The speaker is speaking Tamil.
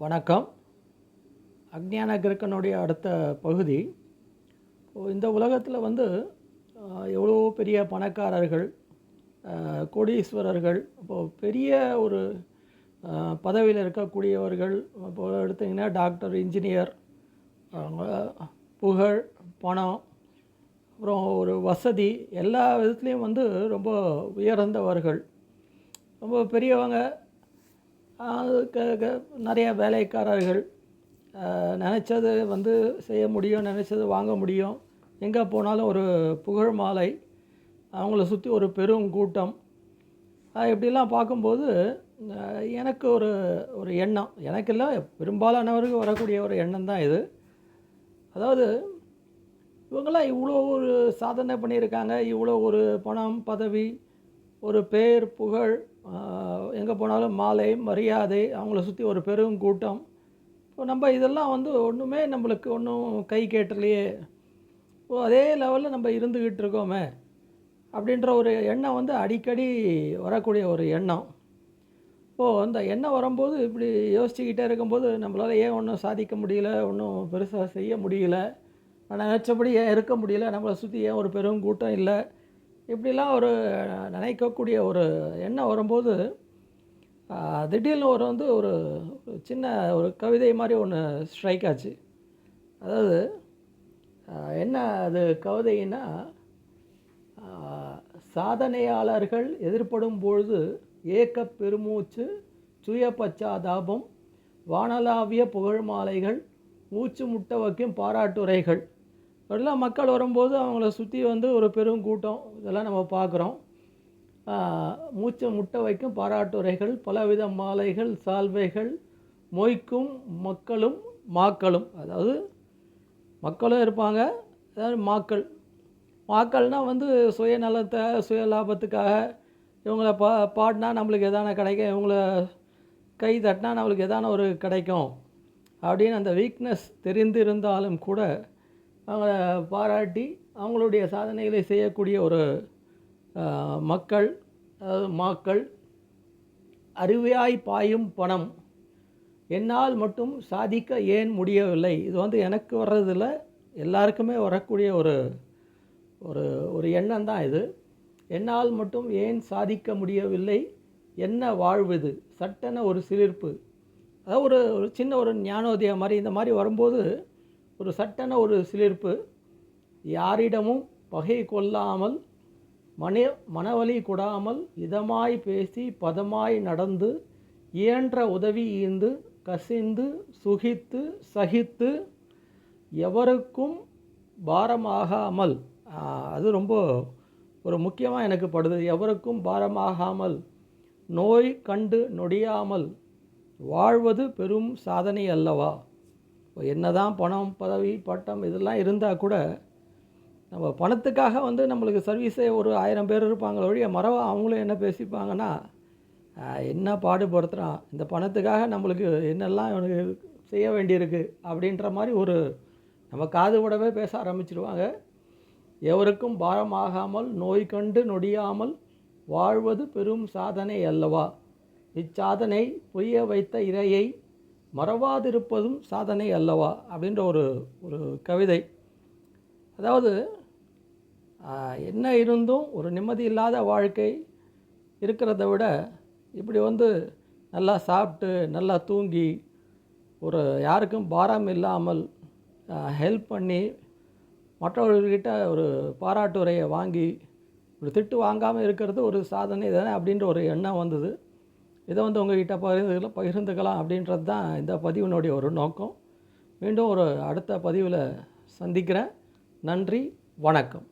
வணக்கம். அக்ஞான கிரக்கனுடைய அடுத்த பகுதி. இப்போது இந்த உலகத்தில் வந்து எவ்வளோ பெரிய பணக்காரர்கள் கோடீஸ்வரர்கள் இப்போது பெரிய ஒரு பதவியில் இருக்கக்கூடியவர்கள் இப்போ எடுத்திங்கன்னா டாக்டர் இன்ஜினியர் புகழ் பணம் அப்புறம் ஒரு வசதி எல்லா விதத்துலேயும் வந்து ரொம்ப உயர்ந்தவர்கள். ரொம்ப பெரியவங்க நிறைய வேலைக்காரர்கள் நினச்சது வந்து செய்ய முடியும் நினச்சது வாங்க முடியும். எங்கே போனாலும் ஒரு புகழ் மாலை அவங்கள சுற்றி ஒரு பெரும் கூட்டம். இப்படிலாம் பார்க்கும்போது எனக்கு ஒரு ஒரு எண்ணம். எனக்கு இல்லை பெரும்பாலானவருக்கு வரக்கூடிய ஒரு எண்ணம் தான் இது. அதாவது இவங்கெல்லாம் இவ்வளோ ஒரு சாதனை பண்ணியிருக்காங்க இவ்வளோ ஒரு பணம் பதவி ஒரு பேர் புகழ் எங்கே போனாலும் மாலை மரியாதை அவங்கள சுற்றி ஒரு பெரும் கூட்டம். இப்போ நம்ம இதெல்லாம் வந்து ஒன்றுமே நம்மளுக்கு ஒன்றும் கை கேட்டலையே. ஓ அதே லெவலில் நம்ம இருந்துக்கிட்டு இருக்கோமே அப்படின்ற ஒரு எண்ணம் வந்து அடிக்கடி வரக்கூடிய ஒரு எண்ணம். ஓ அந்த எண்ணம் வரும்போது இப்படி யோசிச்சுக்கிட்டே இருக்கும்போது நம்மளால் ஏன் ஒன்றும் சாதிக்க முடியல ஒன்றும் பெருசாக செய்ய முடியல? ஆனால் நினச்சபடி ஏன் இருக்க முடியல? நம்மளை சுற்றி ஏன் ஒரு பெரும் கூட்டம் இல்லை? இப்படிலாம் ஒரு நினைக்கக்கூடிய ஒரு எண்ணம் வரும்போது திடீர்னு ஒரு வந்து ஒரு சின்ன ஒரு கவிதை மாதிரி ஒன்று ஸ்ட்ரைக் ஆச்சு. அதாவது என்ன அது கவிதைன்னா சாதனையாளர்கள் எதிர்ப்படும் பொழுது ஏக்க பெருமூச்சு சுய பச்சாதாபம் வானளாவிய புகழ் மாலைகள் மூச்சு முட்ட வைக்கும் பாராட்டுரைகள். இப்படிலாம் மக்கள் வரும்போது அவங்கள சுற்றி வந்து ஒரு பெரும் கூட்டம். இதெல்லாம் நம்ம பார்க்குறோம். மூச்சை முட்டை வைக்கும் பாராட்டுரைகள் பலவித மாலைகள் சால்வைகள் மொய்க்கும் மக்களும் மாக்களும். அதாவது மக்களும் இருப்பாங்க அதாவது மாக்கள். மாக்கள்னால் வந்து சுயநலத்தை சுய லாபத்துக்காக இவங்கள பா பாடினா நம்மளுக்கு எதான கிடைக்கும் இவங்கள கை தட்டினா நம்மளுக்கு எதான ஒரு கிடைக்கும் அப்படின்னு அந்த வீக்னஸ் தெரிந்திருந்தாலும் கூட அவங்கள பாராட்டி அவங்களுடைய சாதனைகளை செய்யக்கூடிய ஒரு மக்கள் அதாவது மாக்கள் அருவியாய் பாயும் பணம். என்னால் மட்டும் சாதிக்க ஏன் முடியவில்லை? இது வந்து எனக்கு வர்றதில் எல்லாருக்குமே வரக்கூடிய ஒரு ஒரு ஒரு எண்ணம் தான் இது. என்னால் மட்டும் ஏன் சாதிக்க முடியவில்லை? என்ன வாழ்வுது சட்டென ஒரு சிலிர்ப்பு. அதாவது ஒரு ஒரு சின்ன ஒரு ஞானோதயம் மாதிரி இந்த மாதிரி வரும்போது ஒரு சட்டென ஒரு சிலிர்ப்பு யாரிடமும் பகை கொள்ளாமல் மன மனவலி கொடாமல் இதமாய் பேசி பதமாய் நடந்து இயன்ற உதவி ஈந்து கசிந்து சுகித்து சகித்து எவருக்கும் பாரமாகாமல் அது ரொம்ப ஒரு முக்கியமாக எனக்கு படுது. எவருக்கும் பாரமாகாமல் நோய் கண்டு நொடியாமல் வாழ்வது பெரும் சாதனை அல்லவா? இப்போ என்னதான் பணம் பதவி பட்டம் இதெல்லாம் இருந்தால் கூட நம்ம பணத்துக்காக வந்து நம்மளுக்கு சர்வீஸே ஒரு ஆயிரம் பேர் இருப்பாங்களே ஒழிய மறவா அவங்களும் என்ன பேசிப்பாங்கன்னா என்ன பாடுபடுத்துகிறான் இந்த பணத்துக்காக நம்மளுக்கு என்னெல்லாம் இவனுக்கு செய்ய வேண்டியிருக்கு? அப்படின்ற மாதிரி ஒரு நம்ம காது விடவே பேச ஆரம்பிச்சிருவாங்க. எவருக்கும் பாரமாகாமல் நோய் கண்டு நொடியாமல் வாழ்வது பெரும் சாதனை அல்லவா? இச்சாதனை பொய்ய வைத்த இறையை மறவாதிருப்பதும் சாதனை அல்லவா? அப்படின்ற ஒரு ஒரு கவிதை. அதாவது என்ன இருந்தும் ஒரு நிம்மதி இல்லாத வாழ்க்கை இருக்கிறத விட இப்படி வந்து நல்லா சாப்பிட்டு நல்லா தூங்கி ஒரு யாருக்கும் பாரம் இல்லாமல் ஹெல்ப் பண்ணி மற்றவர்கள்கிட்ட ஒரு பாராட்டுரையை வாங்கி ஒரு திட்டு வாங்காமல் இருக்கிறது ஒரு சாதனை தானே அப்படின்ற ஒரு எண்ணம் வந்தது. இதை வந்து உங்ககிட்ட பகிர்ந்து பகிர்ந்துக்கலாம் அப்படின்றது தான் இந்த பதிவினுடைய ஒரு நோக்கம். மீண்டும் ஒரு அடுத்த பதிவில் சந்திக்கிறேன். நன்றி வணக்கம்.